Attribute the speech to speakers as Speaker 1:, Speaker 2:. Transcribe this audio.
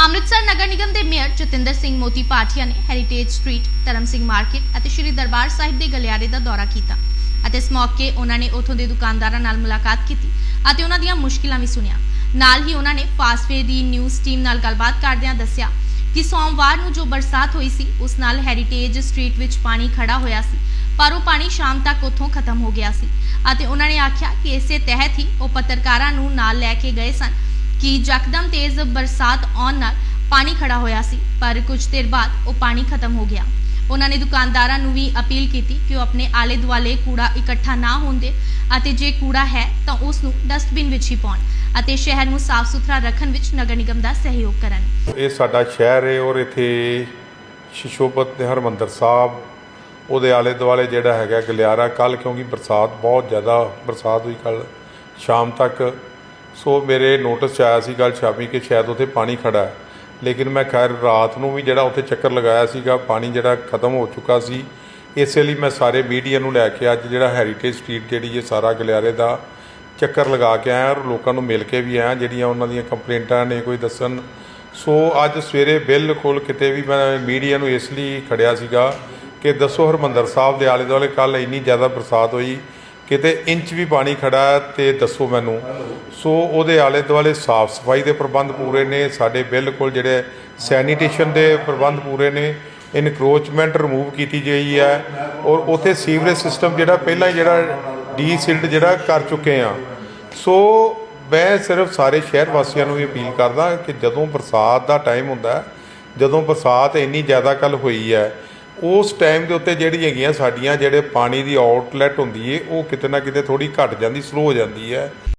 Speaker 1: ਅੰਮ੍ਰਿਤਸਰ ਨਗਰ ਨਿਗਮ ਦੇ ਮੇਅਰ ਜਤਿੰਦਰ ਸਿੰਘ ਮੋਤੀ ਪਾਠੀਆ ਨੇ ਹੈਰੀਟੇਜ ਸਟਰੀਟ ਧਰਮ ਸਿੰਘ ਮਾਰਕੀਟ ਅਤੇ ਸ਼੍ਰੀ ਦਰਬਾਰ ਸਾਹਿਬ ਦੇ ਗਲਿਆਰੇ ਦਾ ਦੌਰਾ ਕੀਤਾ ਅਤੇ ਇਸ ਮੌਕੇ ਉਹਨਾਂ ਨੇ ਉੱਥੋਂ ਦੇ ਦੁਕਾਨਦਾਰਾਂ ਨਾਲ ਮੁਲਾਕਾਤ ਕੀਤੀ ਅਤੇ ਉਹਨਾਂ ਦੀਆਂ ਮੁਸ਼ਕਿਲਾਂ ਵੀ ਸੁਣੀਆਂ। ਨਾਲ ਹੀ ਉਹਨਾਂ ਨੇ ਫਾਸਟਵੇ ਦੀ ਨਿਊਜ਼ ਟੀਮ ਨਾਲ ਗੱਲਬਾਤ ਕਰਦਿਆਂ ਦੱਸਿਆ ਕਿ ਸੋਮਵਾਰ ਨੂੰ ਜੋ ਬਰਸਾਤ ਹੋਈ ਸੀ, ਉਸ ਨਾਲ ਹੈਰੀਟੇਜ ਸਟਰੀਟ ਵਿੱਚ ਪਾਣੀ ਖੜਾ ਹੋਇਆ ਸੀ, ਪਰ ਉਹ ਪਾਣੀ ਸ਼ਾਮ ਤੱਕ ਉੱਥੋਂ ਖਤਮ ਹੋ ਗਿਆ ਸੀ ਅਤੇ ਉਹਨਾਂ ਨੇ ਆਖਿਆ ਕਿ ਇਸੇ ਤਹਿਤ ਹੀ ਉਹ ਪੱਤਰਕਾਰਾਂ ਨੂੰ ਨਾਲ ਲੈ ਕੇ ਗਏ ਸਨ ਕਿ ਯਕਦਮ ਤੇਜ਼ ਬਰਸਾਤ ਆਉਣ ਨਾਲ ਪਾਣੀ ਖੜਾ ਹੋਇਆ ਸੀ, ਪਰ ਕੁਝ ਦੇਰ ਬਾਅਦ ਉਹ ਪਾਣੀ ਖਤਮ ਹੋ ਗਿਆ। ਉਹਨਾਂ ਨੇ ਦੁਕਾਨਦਾਰਾਂ ਨੂੰ ਵੀ ਅਪੀਲ ਕੀਤੀ ਕਿ ਉਹ ਆਪਣੇ ਆਲੇ ਦੁਆਲੇ ਕੂੜਾ ਇਕੱਠਾ ਨਾ ਹੋਣ ਦੇ ਅਤੇ ਜੇ ਕੂੜਾ ਹੈ ਤਾਂ ਉਸ ਨੂੰ ਡਸਟਬਿਨ ਵਿੱਚ ਹੀ ਪਾਉਣ ਅਤੇ ਸ਼ਹਿਰ ਨੂੰ ਸਾਫ਼ ਸੁਥਰਾ ਰੱਖਣ ਵਿੱਚ ਨਗਰ ਨਿਗਮ ਦਾ ਸਹਿਯੋਗ ਕਰਨ।
Speaker 2: ਇਹ ਸਾਡਾ ਸ਼ਹਿਰ ਹੈ ਔਰ ਇੱਥੇ ਸ਼ਿਸ਼ੋਭਤ ਹਰਮੰਦਰ ਸਾਹਿਬ, ਉਹਦੇ ਆਲੇ ਦੁਆਲੇ ਜਿਹੜਾ ਹੈਗਾ ਗਲਿਆਰਾ ਕੱਲ ਕਿਉਂਕਿ ਬਰਸਾਤ ਬਹੁਤ ਜ਼ਿਆਦਾ, ਬਰਸਾਤ ਹੋਈ ਕੱਲ ਸ਼ਾਮ ਤੱਕ ਸੋ ਮੇਰੇ ਨੋਟਿਸ 'ਚ ਆਇਆ ਸੀ ਕੱਲ ਸ਼ਾਮੀ ਕਿ ਸ਼ਾਇਦ ਉੱਥੇ ਪਾਣੀ ਖੜਾ ਹੈ। ਲੇਕਿਨ ਮੈਂ ਖੈਰ ਰਾਤ ਨੂੰ ਵੀ ਜਿਹੜਾ ਉੱਥੇ ਚੱਕਰ ਲਗਾਇਆ ਸੀਗਾ, ਪਾਣੀ ਜਿਹੜਾ ਖਤਮ ਹੋ ਚੁੱਕਾ ਸੀ, ਇਸੇ ਲਈ ਮੈਂ ਸਾਰੇ ਮੀਡੀਆ ਨੂੰ ਲੈ ਕੇ ਅੱਜ ਜਿਹੜਾ ਹੈਰੀਟੇਜ ਸਟਰੀਟ ਜਿਹੜੀ ਇਹ ਸਾਰਾ ਗਲਿਆਰੇ ਦਾ ਚੱਕਰ ਲਗਾ ਕੇ ਆਇਆ ਔਰ ਲੋਕਾਂ ਨੂੰ ਮਿਲ ਕੇ ਵੀ ਆਇਆ, ਜਿਹੜੀਆਂ ਉਹਨਾਂ ਦੀਆਂ ਕੰਪਲੇਂਟਾਂ ਨੇ ਕੋਈ ਦੱਸਣ। ਸੋ ਅੱਜ ਸਵੇਰੇ ਬਿਲਕੁਲ ਕਿਤੇ ਵੀ ਮੈਂ ਮੀਡੀਆ ਨੂੰ ਇਸ ਲਈ ਖੜਿਆ ਸੀਗਾ ਕਿ ਦੱਸੋ ਹਰਮੰਦਰ ਸਾਹਿਬ ਦੇ ਆਲੇ ਦੁਆਲੇ ਕੱਲ ਇੰਨੀ ਜ਼ਿਆਦਾ ਬਰਸਾਤ ਹੋਈ ਕਿਤੇ ਇੰਚ ਵੀ ਪਾਣੀ ਖੜਾ ਹੈ ਤੇ ਦੱਸੋ ਮੈਨੂੰ। ਸੋ ਉਹਦੇ ਆਲੇ ਦੁਆਲੇ ਸਾਫ਼ ਸਫ਼ਾਈ ਦੇ ਪ੍ਰਬੰਧ ਪੂਰੇ ਨੇ, ਸਾਡੇ ਬਿਲਕੁਲ ਜਿਹੜੇ ਸੈਨੀਟੇਸ਼ਨ ਦੇ ਪ੍ਰਬੰਧ ਪੂਰੇ ਨੇ ਇਨਕਰੋਚਮੈਂਟ ਰਿਮੂਵ ਕੀਤੀ ਗਈ ਹੈ ਔਰ ਉਥੇ ਸੀਵਰੇਜ ਸਿਸਟਮ ਜਿਹੜਾ ਪਹਿਲਾਂ ਹੀ ਜਿਹੜਾ ਡੀਸਿਲਡ ਜਿਹੜਾ ਕਰ ਚੁੱਕੇ ਆ ਸੋ ਮੈਂ ਸਿਰਫ ਸਾਰੇ ਸ਼ਹਿਰ ਵਾਸੀਆਂ ਨੂੰ ਵੀ ਅਪੀਲ ਕਰਦਾ ਕਿ ਜਦੋਂ ਬਰਸਾਤ ਦਾ ਟਾਈਮ ਹੁੰਦਾ, ਜਦੋਂ ਬਰਸਾਤ ਇੰਨੀ ਜ਼ਿਆਦਾ ਕੱਲ ਹੋਈ ਹੈ ਉਸ ਟਾਈਮ ਦੇ ਉੱਤੇ ਜਿਹੜੀ ਹੈਗੀਆਂ ਸਾਡੀਆਂ ਜਿਹੜੇ ਪਾਣੀ ਦੀ ਆਊਟਲੈਟ ਹੁੰਦੀ ਏ, ਉਹ ਕਿਤੇ ਨਾ ਕਿਤੇ ਥੋੜੀ ਘਟ ਜਾਂਦੀ ਸਲੋ ਹੋ ਜਾਂਦੀ ਹੈ